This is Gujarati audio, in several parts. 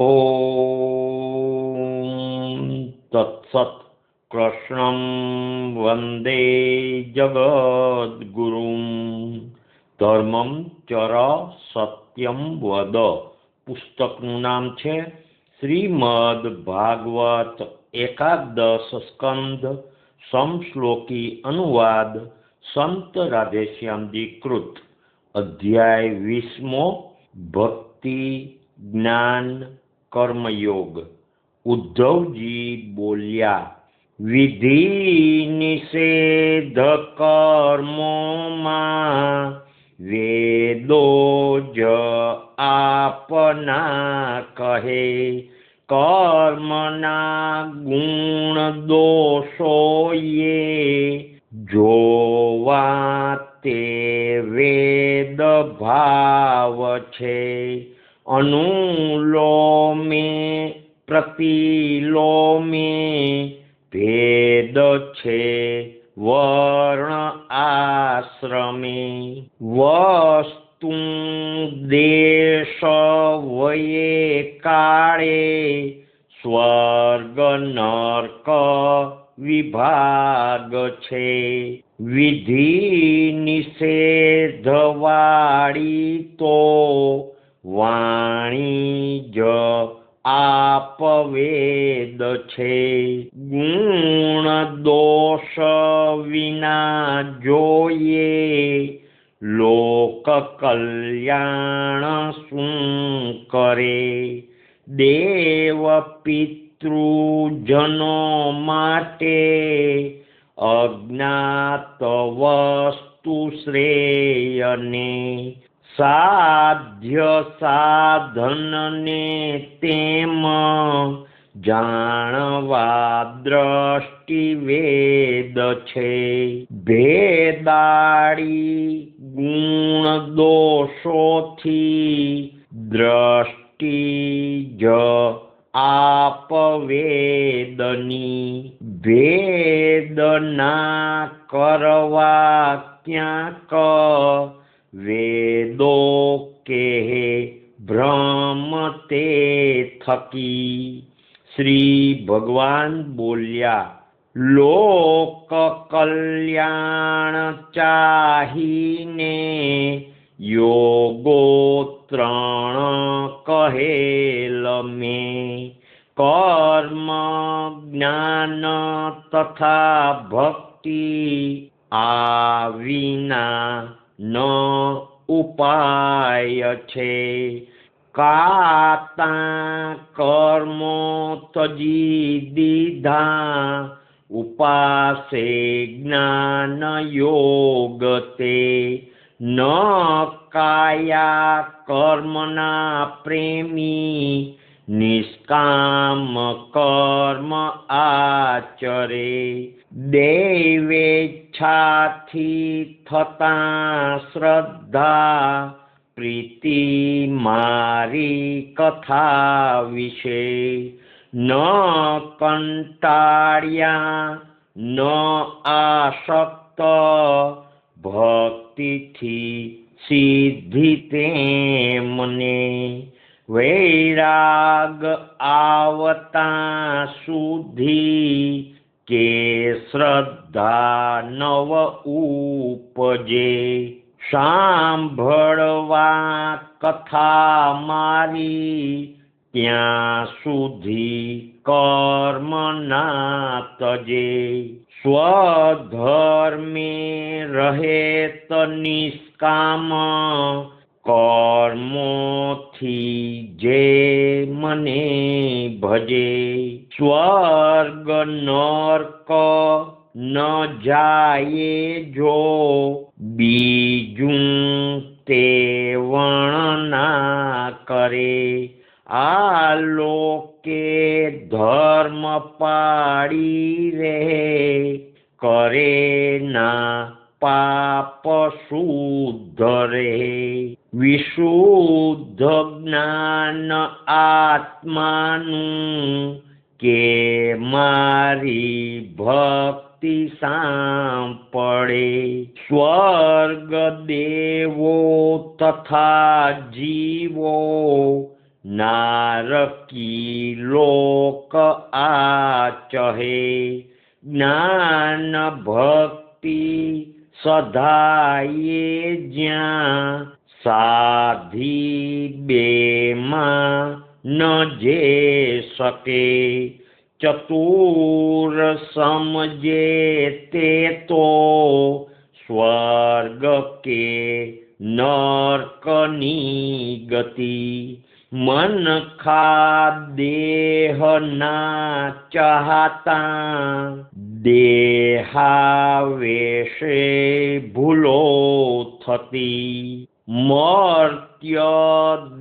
ॐ तत्सत् કૃષ્ણં વંદે જગદ્ગુરું ધર્મમ ચર સત્યમ વદ પુસ્તકનું નામ છે શ્રીમદ ભાગવત એકાદશ સ્કંદ સમશ્લોકી અનુવાદ સંત રાધેશ્યામજી કૃત અધ્યાય વીસમો ભક્તિ જ્ઞાન કર્મયોગ. ઉદ્ધવજી બોલ્યા, વિધિ નિષેધ કર્મોમાં વેદો જ આપના કહે. કર્મના ગુણ દોષોએ જોવા તે વેદ ભાવ છે. અનુલોમે, પ્રતિલોમે ભેદ છે વર્ણ આશ્રમે, વસ્તુ દેશ વયે કાળે, સ્વર્ગ નર્ક વિભાગ છે. વિધિ નિષેધવાળી તો વાણી જ આપવેદ છે. ગુણ દોષ વિના જોઈએ. લોક કલ્યાણ શું કરે? દેવ પિતૃજનો માટે અજ્ઞાત વસ્તુ શ્રેયને સાધ્ય સાધનને તેમ જાણવા દ્રષ્ટિ વેદ છે ભેદાળી ગુણ દોષોથી દ્રષ્ટિ જ આપવેદની ભેદના કરવા ક્યાંક वेदोके भ्रमते थकि। श्रीभगवान् बोल्या लकल्याण चने योगो तृण कहलमे कर्म ज्ञानतथा भक्ति आविना। न उपायच्छ काता कर्म त्वजीदिधा उपासे ज्ञानयोगते। न काया कर्मणा प्रेमी निष्काम कर्म आचरे देवेच्छाथी थता श्रद्धा प्रीतिमारी कथा विषे न कण्टार्या न आसक्त भक्तिथि सिद्धिते मने વૈરાગ આવતા સુધી કે શ્રદ્ધા નવ ઉપજે સાંભળવા કથા મારી ત્યાં સુધી કર્મ ના તજે સ્વધર્મે રહે નિષ્કામ કર્મોથી જે મને ભજે, સ્વર્ગ નર્ક ન જાયે જો, બીજું તે વર્ણના કરે. આ લોકે ધર્મ પાડી રહે, કરે ના પાપ શુદ્ધ વિશુદ્ધ જ્ઞાન આત્માનું કે મારી ભક્તિ સાંપડે? સ્વર્ગ દેવો તથા જીવો, નારકી લોક આ ચહે. જ્ઞાન ભક્તિ સધાયે જ્યાં સાધી બેમાં ન જે શકે, ચતુર સમજે તે તો સ્વર્ગ કે નર્કની ગતિ. મન ખા દેહના ચાહતા દેહાવેશે ભૂલો થતી મર્ત્ય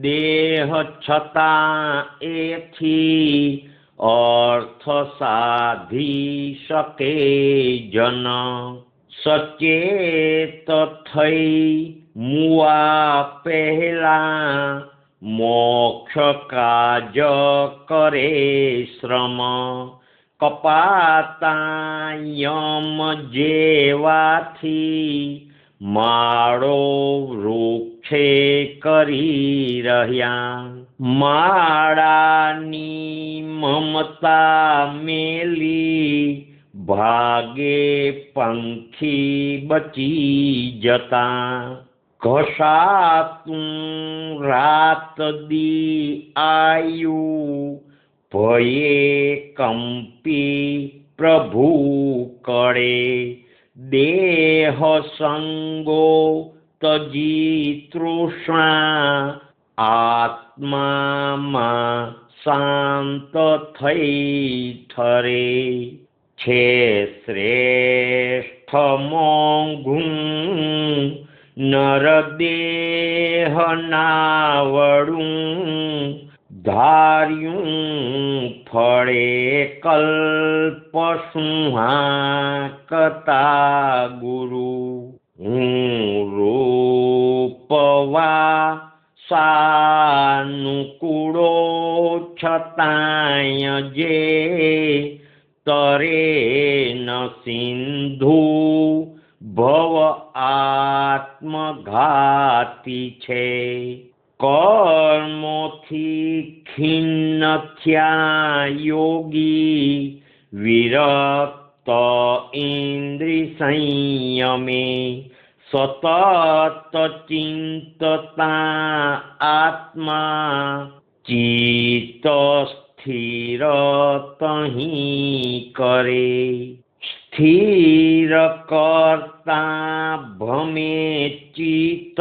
દેહ છતાં એથી અર્થ સાધી શકે જન સચેત થઈ મુવા પહેલા મોક્ષ કાજ કરે શ્રમ કપાતા યમ જેવાથી માળો વૃક્ષે કરી રહ્યા. માળાની મમતા મેલી, ભાગે પંખી બચી જતા. ઘસાતું રાત દી આયુ भये कम्पी प्रभु देहसङ्गो तजितृष्णा आत्मा मा शान्तथैथरे छे क्षेश्रेष्ठमघू नरदेहनावडुं ધાર્યું ફળે કલ્પ સુહાકતા ગુરુ. હું રૂપવા સાનુકૂળો છતાંય જે તરે ન સિંધુ ભવ આત્મઘાતી છે. કર્મોથી खिन्नथ्या योगी विरक्त इन्द्रिसंयमे सततचिन्तता आत्मा चित्तस्थिरतहि करे स्थिरकर्ता भमे चित्त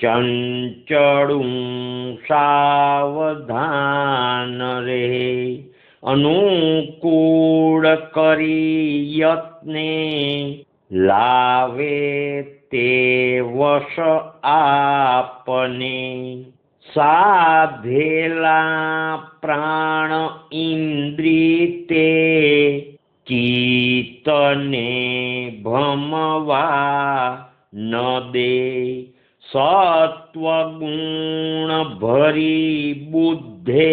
ચંચળું સાવધાન રહે અનુકૂળ કરી યત્ને લાવે તે વશ આપને. સાધેલા પ્રાણ ઇન્દ્રિતે ભમવા ન દે. सात्वगुणभरी बुद्धे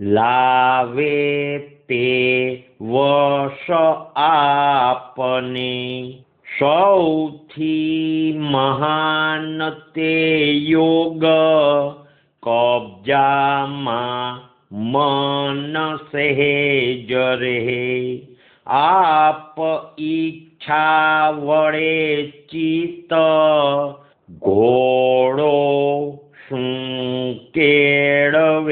लावेत्ते वश आपने। सौथि महानते योग कब्जामा मनसे जरे। आप इच्छा वरे चि ઘોડો શું કેળવેલ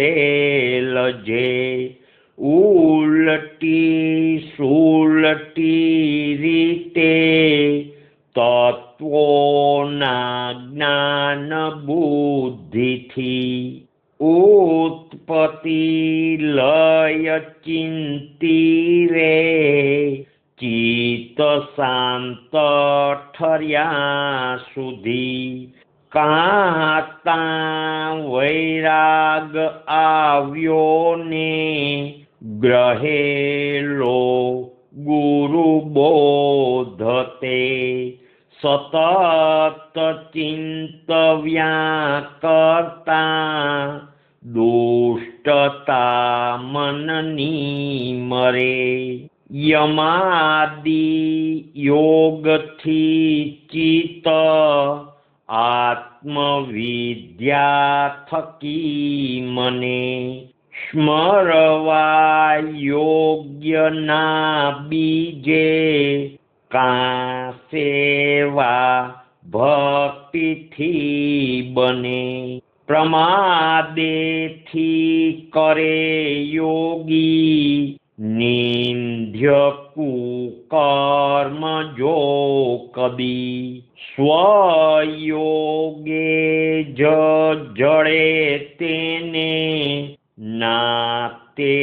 જે लो गुरुबोधते सततचिन्तव्या दुष्टतामननीमरे यमादि योगि चित मने। સ્મરવા યોગ્યના બીજે કા સેવા ભક્તિથી બને પ્રમાદેથી કરે યોગી નિંદ્ય કુકર્મ જો કદી સ્વયોગે જ જડે તેને નાતે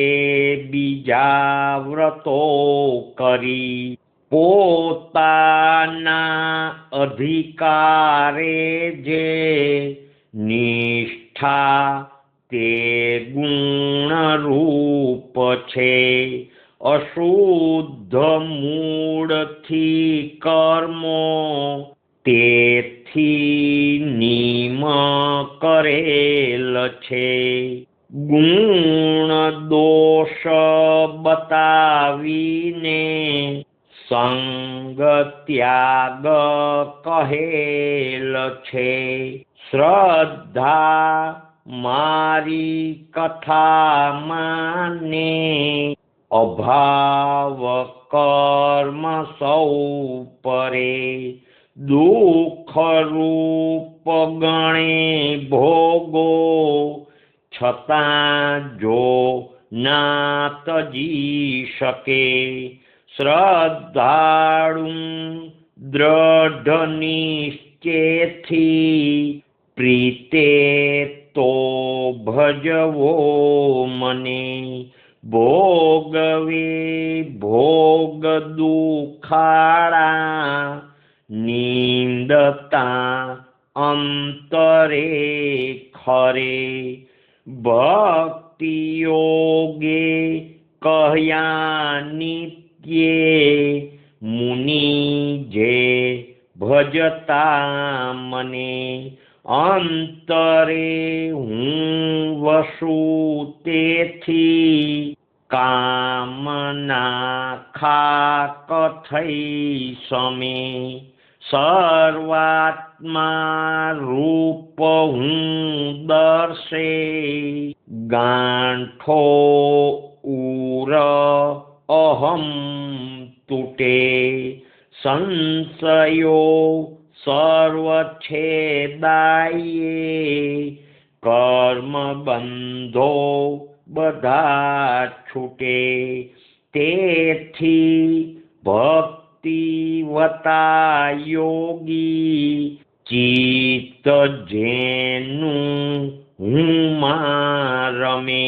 બીજા વ્રતો કરી પોતાના અધિકારે જે નિષ્ઠા તે ગુણરૂપ છે અશુદ્ધ મૂળથી કર્મો તેથી નિમ કરેલ છે ગુણ દોષ બતાવીને સંગ ત્યાગ કહેલ છે. શ્રદ્ધા મારી કથા માને અભાવ કર્મ સૌ પરે દુઃખ રૂપ ગણે ભોગો છતાં જો ના તજી શકે, શ્રદ્ધાળું દ્રઢ નિશ્ચેથી પ્રીતે તો ભજવો મને. ભોગવે ભોગ દુખાળા, નિંદતા અંતરે ખરે. ભક્તિ યોગે કહ્યા નિત્યે. મુનિ જે ભજતા મને, અંતરે હું વસુ તેથી. કામના ખાક થઈ સમે सर्वात्मा रूप हुँ दर्शे गाँठो उर अहम तुटे संशयो सर्वच्छेदाये कर्मबन्धो बधा छुटे तेथि भक्त ભક્તિવતા યોગી ચિત્ત જેનું હું રમે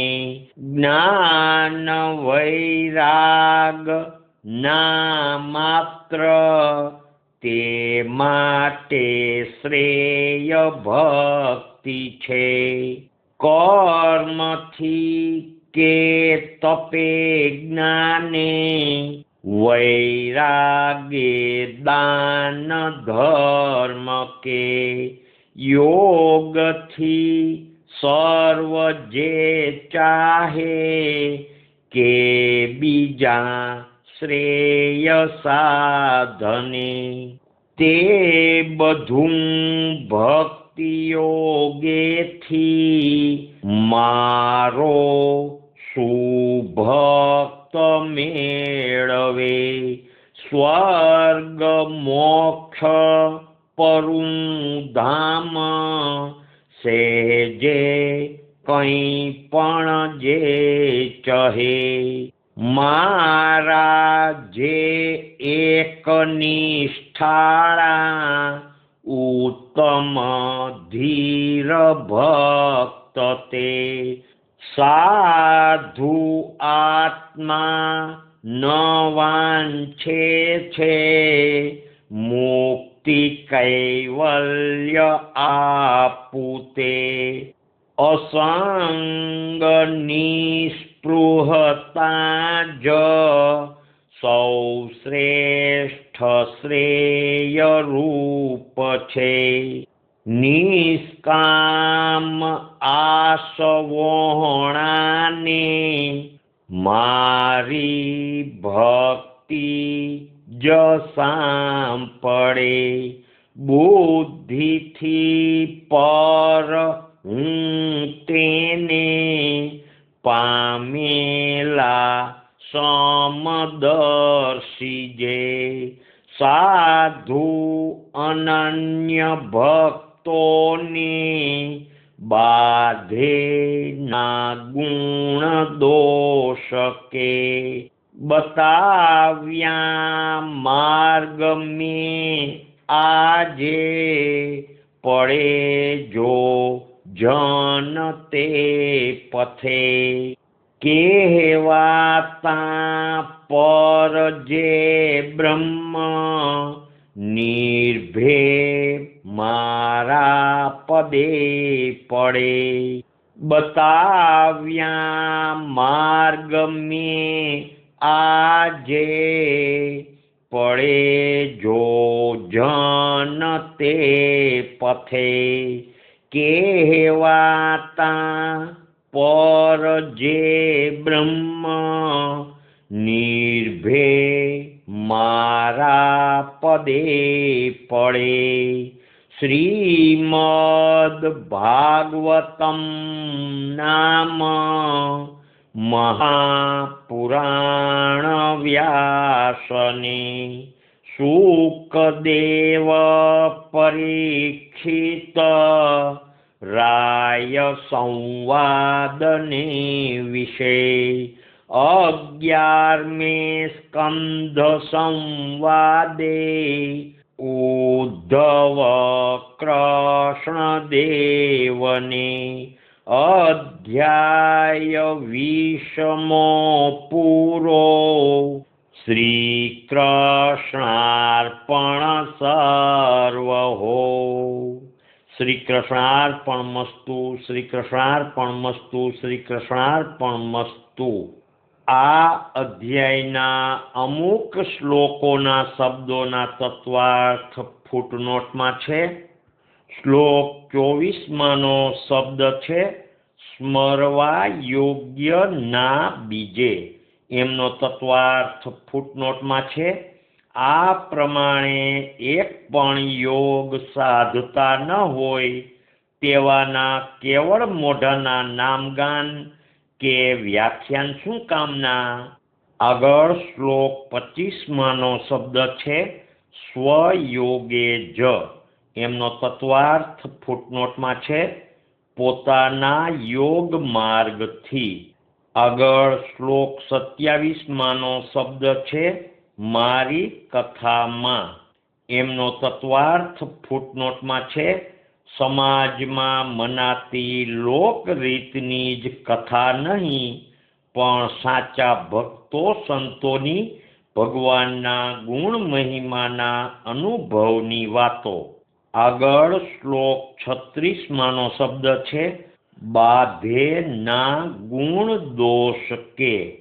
જ્ઞાન વૈરાગ ના માત્ર તે માટે શ્રેય ભક્તિ છે. કર્મથી કે તપે જ્ઞાને વૈરાગે દાન ધર્મ કે યોગથી સર્વ જે ચાહે કે બીજા શ્રેય સાધને તે બધું ભક્તિ યોગેથી મારો સુભક્ત મેળવે સ્વર્ગ મોક્ષ પરું ધામ સેજે કંઈ પણ જે ચહે મારા જે એક નિષ્ઠાળા ઉત્તમ ધીર ભક્ત તે साधु आत्मा नवाञ्चेक्षे मुक्ति मुक्तिकैवल्य आपुते असाङ्गनिस्पृहता निपृहता ज सौश्रेष्ठश्रेयरूप નિષ્કામ આસવોણાને મારી ભક્તિ જ સાંપડે. બુદ્ધિથી પર હું તેને व्या मार्गं मे आजे पडे जो जन ते पथे केवा परजे ब्रह्म निर्भे मारा पदे पडे। बताव्या मार्ग मे આજે પડે જો જન તે પથે કહેવાતા પર જે બ્રહ્મ નિર્ભે મારા પદે પડે શ્રીમદ ભાગવતમ નામ महापुराणव्यासनि शुकदेव परीक्षित रायसंवादने विषये अज्ञार्मे स्कन्धसंवादे उद्धव અધ્યાય વીસમો પૂરો શ્રી કૃષ્ણાર્પણ સર્વ હો શ્રી કૃષ્ણાર્પણ મસ્તુ શ્રી મસ્તુ શ્રી મસ્તુ આ અધ્યાયના અમુક શ્લોકોના શબ્દોના તત્વાર્થ ફૂટનોટમાં છે. શ્લોક ચોવીસમાંનો શબ્દ છે સ્મરવા યોગ્ય ના બીજે એમનો તત્વાર્થ ફૂટનોટમાં છે, આ પ્રમાણે એક પણ યોગ સાધતા ન હોય તેવાના કેવળ મોઢાના નામગાન કે વ્યાખ્યાન શું કામના? આગળ શ્લોક પચીસમાંનો શબ્દ છે, સ્વયોગે જ એમનો તત્વાર્થ ફૂટનોટમાં છે, પોતાના યોગ માર્ગથી. આગળ શ્લોક સત્યાવીસમાંનો શબ્દ છે, મારી કથામાં. એમનો તત્વાર્થ ફૂટનોટમાં છે, સમાજમાં મનાતી લોકરીતની જ કથા નહીં, પણ સાચા ભક્તો સંતોની ભગવાનના ગુણ મહિમાના અનુભવની વાતો. આગળ શ્લોક છત્રીસમાંનો શબ્દ છે, બાધે ના ગુણ દોષ કે.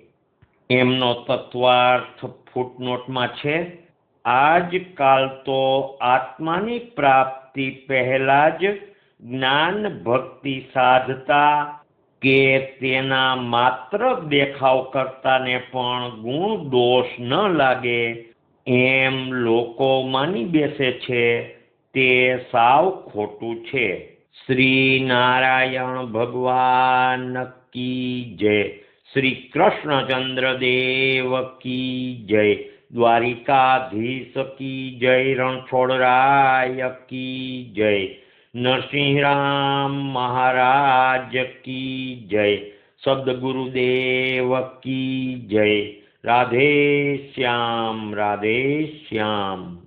એમનો તત્વાર્થ ફૂટનોટમાં છે આજકાલ તો આત્માની પ્રાપ્તિ પહેલાં જ જ્ઞાન ભક્તિ સાધતા કે તેના માત્ર દેખાવ કરતાને પણ ગુણ દોષ ન લાગે. એમ લોકો માની બેસે છે તે સાવ ખોટું છે. શ્રી નારાયણ ભગવાન કી જય. શ્રી કૃષ્ણચંદ્ર દેવ કી જય. દ્વારિકાધીશ કી જય. રણછોડરાય કી જય. નરસિંહરામ મહારાજ કી જય. સદગુરુદેવ કી જય. રાધે શ્યામ રાધે શ્યામ.